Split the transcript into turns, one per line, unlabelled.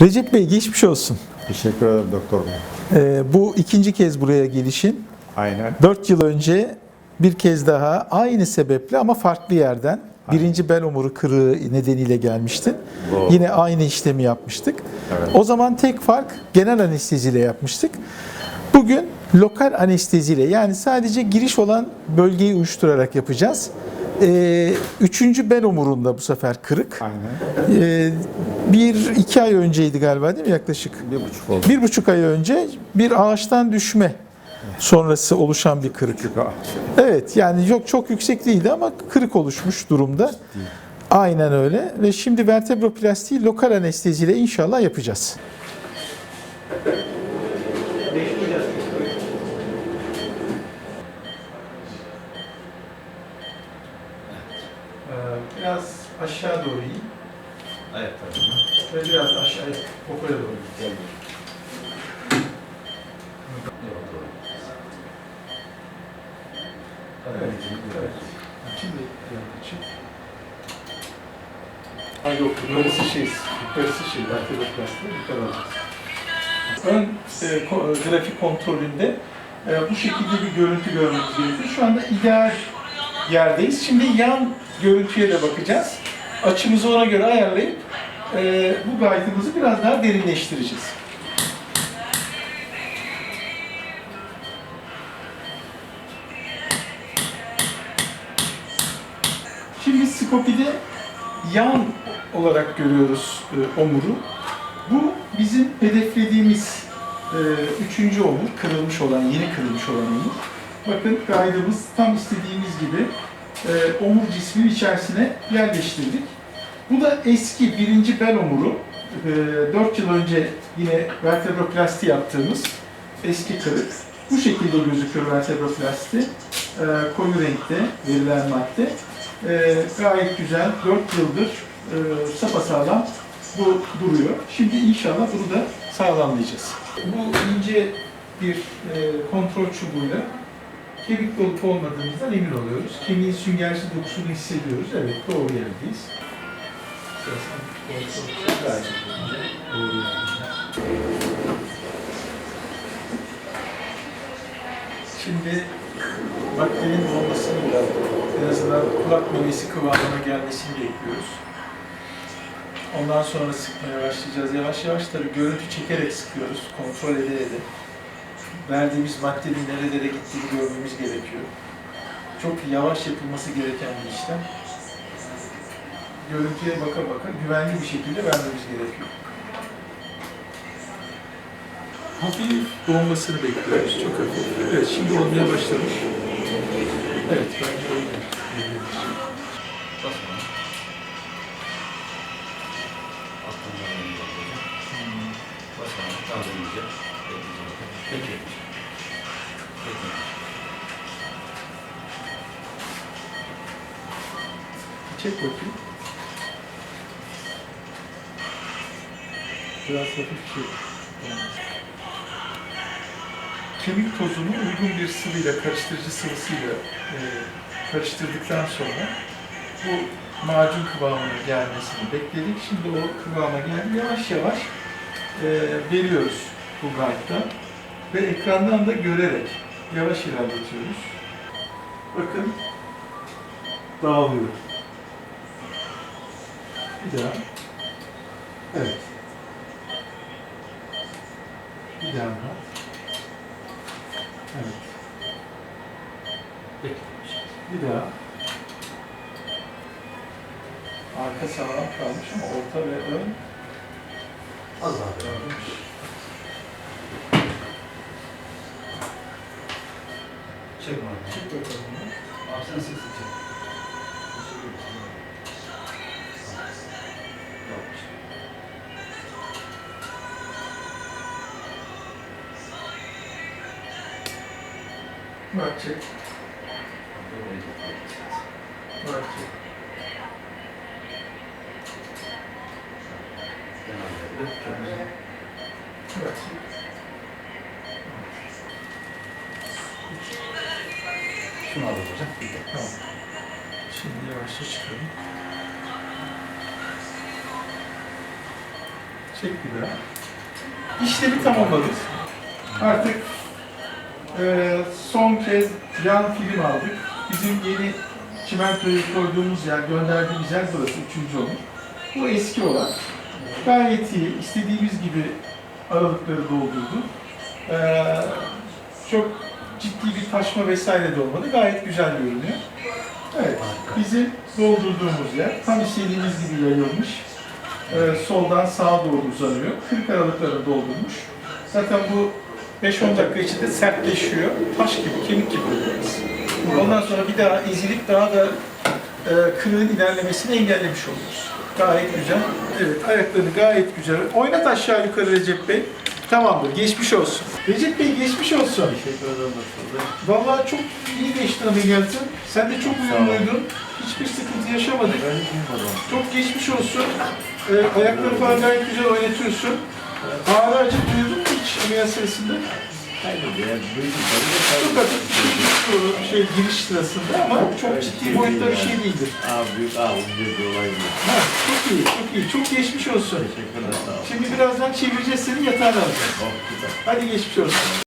Recep Bey geçmiş olsun.
Teşekkür ederim doktor bey.
Ee, bu ikinci kez buraya gelişin.
Aynen.
4 yıl önce bir kez daha aynı sebeple ama farklı yerden birinci bel omuru kırığı nedeniyle gelmiştin.
Doğru.
Yine aynı işlemi yapmıştık.
Evet.
O zaman tek fark genel anesteziyle yapmıştık. Bugün lokal anesteziyle yani sadece giriş olan bölgeyi uyuşturarak yapacağız. Ee, üçüncü bel omurunda bu sefer kırık.
Aynen.
Ee, bir iki ay önceydi galiba değil mi yaklaşık?
Bir buçuk oldu.
Bir buçuk ay önce bir ağaçtan düşme sonrası oluşan bir kırık. Evet yani yok çok yüksek değildi ama kırık oluşmuş durumda. Aynen öyle ve şimdi vertebraplastiği lokal anesteziyle inşallah yapacağız. Biraz aşağı doğru in
Evet tabii.
ve biraz aşağıya popoya doğru
doğru.
Evet, evet. Şimdi yaklaşık. Ay yok, yukarısı şey, yukarısı şey, vertebroplasti, yukarı alacağız. Ön e, ko- grafik kontrolünde e, bu şekilde bir görüntü görmemiz gerekiyor. Şu anda ideal yerdeyiz. Şimdi yan görüntüye de bakacağız. Açımızı ona göre ayarlayıp e, bu gayetimizi biraz daha derinleştireceğiz. Şimdi skopide yan olarak görüyoruz e, omuru. Bu bizim hedeflediğimiz e, üçüncü omur, kırılmış olan, yeni kırılmış olan omur. Bakın kaydımız tam istediğimiz gibi e, omur cismin içerisine yerleştirdik. Bu da eski birinci bel omuru. E, 4 yıl önce yine vertebroplasti yaptığımız eski kırık. Bu şekilde gözüküyor vertebroplasti. E, koyu renkte verilen madde. E, gayet güzel, 4 yıldır e, sapasağlam bu duruyor. Şimdi inşallah bunu da sağlamlayacağız. Bu ince bir e, kontrol çubuğuyla kemik olup olmadığımızdan emin oluyoruz. Kemiğin süngersi dokusunu hissediyoruz. Evet, doğru yerdeyiz. Şimdi maddenin olmasını biraz, en azından kulak memesi kıvamına gelmesini bekliyoruz. Ondan sonra sıkmaya başlayacağız. Yavaş yavaş tabii görüntü çekerek sıkıyoruz, kontrol ede ede. Verdiğimiz maddenin nerelere gittiğini görmemiz gerekiyor. Çok yavaş yapılması gereken bir işlem. Görüntüye baka baka güvenli bir şekilde vermemiz gerekiyor. Hafif donmasını bekliyoruz, çok hafif. Evet, şimdi olmaya başlamış. Evet, bence öyle.
Bas bana. Alttan da alayım bakalım. Bas bana. Daha da iyice. Bekle. Bekle.
Çek bakayım. Biraz hafif şey. Kemik tozunu uygun bir sıvıyla, karıştırıcı sıvısıyla e, karıştırdıktan sonra bu macun kıvamına gelmesini bekledik. Şimdi o kıvama geldi. Yavaş yavaş e, veriyoruz bu gayda ve ekrandan da görerek yavaş ilerletiyoruz. Bakın dağılıyor. Bir daha. Evet. Bir daha. Evet. Bir daha. Arka sağlam kalmış ama orta ve ön
Az. Çek bana.
Çık bakalım. ya.
Abi sen sık sık çek. Teşekkür ederim. Yapmış.
Bak
Şunu alalım hocam.
Tamam. Şimdi yavaşça çıkalım. Çek bir daha. İşlemi tamamladık. Artık e, son kez yan film aldık. Bizim yeni çimentoyu koyduğumuz yer, gönderdiğimiz yer burası, üçüncü onun. Bu eski olan. Gayet iyi, istediğimiz gibi aralıkları doldurdu. Ee, çok ciddi bir taşma vesaire de olmadı. Gayet güzel görünüyor. Evet, bizim doldurduğumuz yer tam istediğimiz gibi yayılmış. Ee, soldan sağa doğru uzanıyor. 40 aralıklarını doldurmuş. Zaten bu 5-10 dakika içinde sertleşiyor. Taş gibi, kemik gibi oluyor. Ondan sonra bir daha ezilip daha da e, kırığın ilerlemesini engellemiş oluyoruz. Gayet güzel. Evet, ayaklarını gayet güzel. Oynat aşağı yukarı Recep Bey. Tamamdır, geçmiş olsun. Recep Bey geçmiş olsun.
Teşekkür ederim bey.
Vallahi çok iyi geçti ameliyatın. Sen de çok uyumluydun. Hiçbir sıkıntı yaşamadık.
Ben.
Çok geçmiş olsun. Ee, ayakları falan gayet güzel oynatıyorsun. Ağrı acı duyurdun mu hiç ameliyat sırasında?
Hayır ya, duydum.
Çok şey, şey giriş sırasında ama çok ciddi boyutta bir şey değildir.
Abi büyük abi bir olay değil.
Ha, çok iyi, çok iyi. Çok geçmiş olsun.
Teşekkürler.
Şimdi birazdan çevireceğiz seni yatağına alacağız.
Oh, güzel.
Hadi geçmiş olsun.